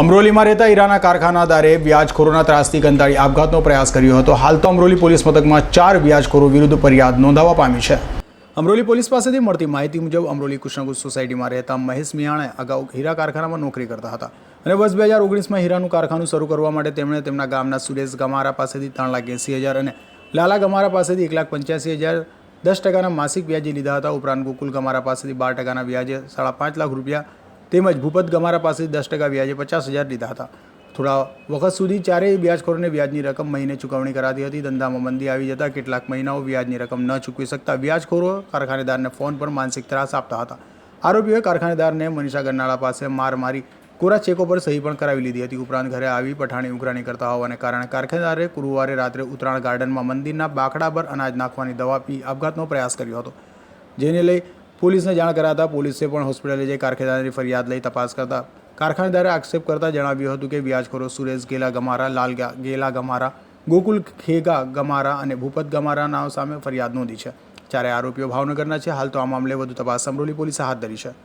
અમરોલીમાં રહેતા હીરાના કારખાનાદારે વ્યાજખોરોના ત્રાસથી કંટાળી આપઘાતનો પ્રયાસ કર્યો હતો. હાલ તો અમરોલી પોલીસ મથકમાં ચાર વ્યાજખોરો વિરુદ્ધ ફરિયાદ નોંધાવા પામી છે. અમરોલી પોલીસ પાસેથી મળતી માહિતી મુજબ અમરોલી કૃષ્ણગુજ સોસાયટીમાં રહેતા મહેશ મિયાણે અગાઉ હીરા કારખાનામાં નોકરી કરતા હતા અને વર્ષ બે હજાર ઓગણીસમાં હીરાનું કારખાનું શરૂ કરવા માટે તેમણે તેમના ગામના સુરેશ ગમારા પાસેથી ત્રણ લાખ એંસી હજાર અને લાલા ગમારા પાસેથી એક લાખ પંચ્યાસી હજાર દસ ટકાના માસિક વ્યાજે લીધા હતા. ઉપરાંત ગોકુલ ગમારા પાસેથી બાર ટકાના વ્યાજે સાડા પાંચ લાખ રૂપિયા તેમજ ભૂપત ગમારા પાસે દસ ટકા વ્યાજે પચાસ હજાર લીધા હતા. થોડા વખત સુધી ચારેય વ્યાજખોરોને વ્યાજની રકમ મહિને ચૂકવણી કરાતી હતી. ધંધામાં મંદી આવી જતાં કેટલાક મહિનાઓ વ્યાજની રકમ ન ચૂકવી શકતા વ્યાજખોરો કારખાનેદારને ફોન પર માનસિક ત્રાસ આપતા હતા. આરોપીઓએ કારખાનેદારને મનીષા ગરનાળા પાસે માર મારી કોરા ચેકો પર સહી પણ કરાવી લીધી હતી. ઉપરાંત ઘરે આવી પઠાણી ઉઘરાણી કરતા હોવાને કારણે કારખાનેદારે ગુરુવારે રાત્રે ઉત્તરાયણ ગાર્ડનમાં મંદિરના બાકડા પર અનાજ નાખવાની દવા પી આપઘાતનો પ્રયાસ કર્યો હતો. જેને લઈ પોલીસને જાણ કરાતા પોલીસે પણ હોસ્પિટલે જઈ કારખાનેદારની ફરિયાદ લઈ તપાસ કરતા કારખાનેદારે આક્ષેપ કરતા જણાવ્યું હતું કે વ્યાજખોરો સુરેશ ગેલા ગમારા, લાલ ગેલા ગમારા, ગોકુલ ખેગા ગમારા અને ભૂપત ગમારા નામ સામે ફરિયાદ નોંધી છે. જ્યારે આરોપીઓ ભાવનગરના છે, હાલ તો આ મામલે વધુ તપાસ અમરોલી પોલીસે હાથ ધરી છે.